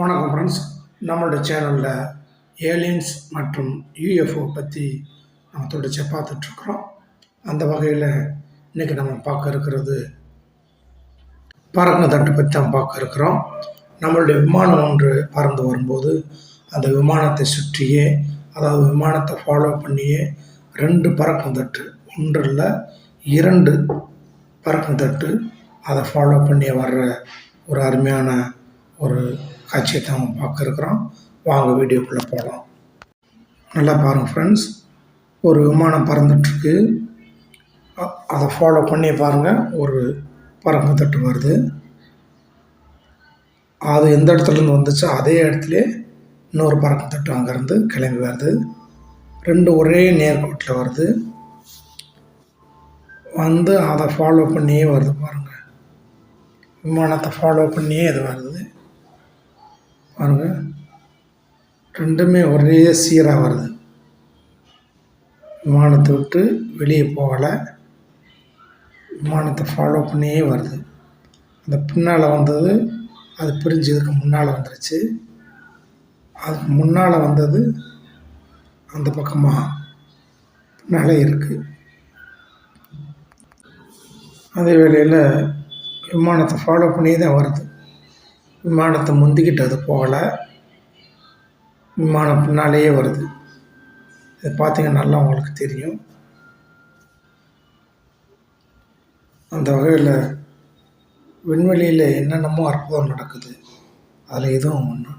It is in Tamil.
வணக்கம் ஃப்ரெண்ட்ஸ் நம்மளோட சேனலில் ஏலியன்ஸ் மற்றும் யூஎஃப்ஓ பற்றி நம்ம தொடர்ச்சியாக பார்த்துட்ருக்குறோம் அந்த வகையில் இன்றைக்கி நம்ம பார்க்க இருக்கிறது பறக்கும் தட்டு பற்றி தான் பார்க்க இருக்கிறோம். நம்மளுடைய விமானம் ஒன்று பறந்து வரும்போது அந்த விமானத்தை சுற்றியே அதாவது விமானத்தை ஃபாலோ பண்ணியே ரெண்டு பறக்கும் தட்டு ஒன்று இல்லை இரண்டு பறக்கும் தட்டு அதை ஃபாலோ பண்ணி வர்ற ஒரு அருமையான ஒரு காட்சியை தான் நம்ம பார்க்க இருக்கிறோம். வாங்க வீடியோக்குள்ளே போகலாம் நல்லா பாருங்கள் ஃப்ரெண்ட்ஸ் ஒரு விமானம் பறந்துட்டுருக்கு. அதை ஃபாலோ பண்ணி பாருங்கள் ஒரு பறக்கும் தட்டு வருது. அது எந்த இடத்துலேருந்து வந்துச்சோ? அதே இடத்துல இன்னொரு பறக்கு தட்டு அங்கேருந்து கிளம்பி வருது. ரெண்டு ஒரே நேர்கோட்டில் வருது. வந்து அதை ஃபாலோ பண்ணியே வருது பாருங்கள் விமானத்தை ஃபாலோ பண்ணியே இது வருது. பாருங்கள் ரெண்டுமே ஒரே சீராக வருது. விமானத்தை விட்டு வெளியே போகலை. விமானத்தை ஃபாலோ பண்ணியே வருது. அந்த பின்னால் வந்தது அது பிரிஞ்சதுக்கு முன்னால் வந்துருச்சு. அதுக்கு முன்னால் வந்தது அந்த பக்கமாக பின்னால் இருக்குது அதே வேளையில் விமானத்தை ஃபாலோ பண்ணியே தான் வருது. விமானத்தை முந்திக்கிட்டு அது போகலை விமானம் பின்னாலேயே வருது. இது பார்த்தீங்கன்னா நல்லா உங்களுக்கு தெரியும். அந்த வகையில் விண்வெளியில் என்னென்னமோ அற்புதம் நடக்குது. அதில் எதுவும் ஒன்று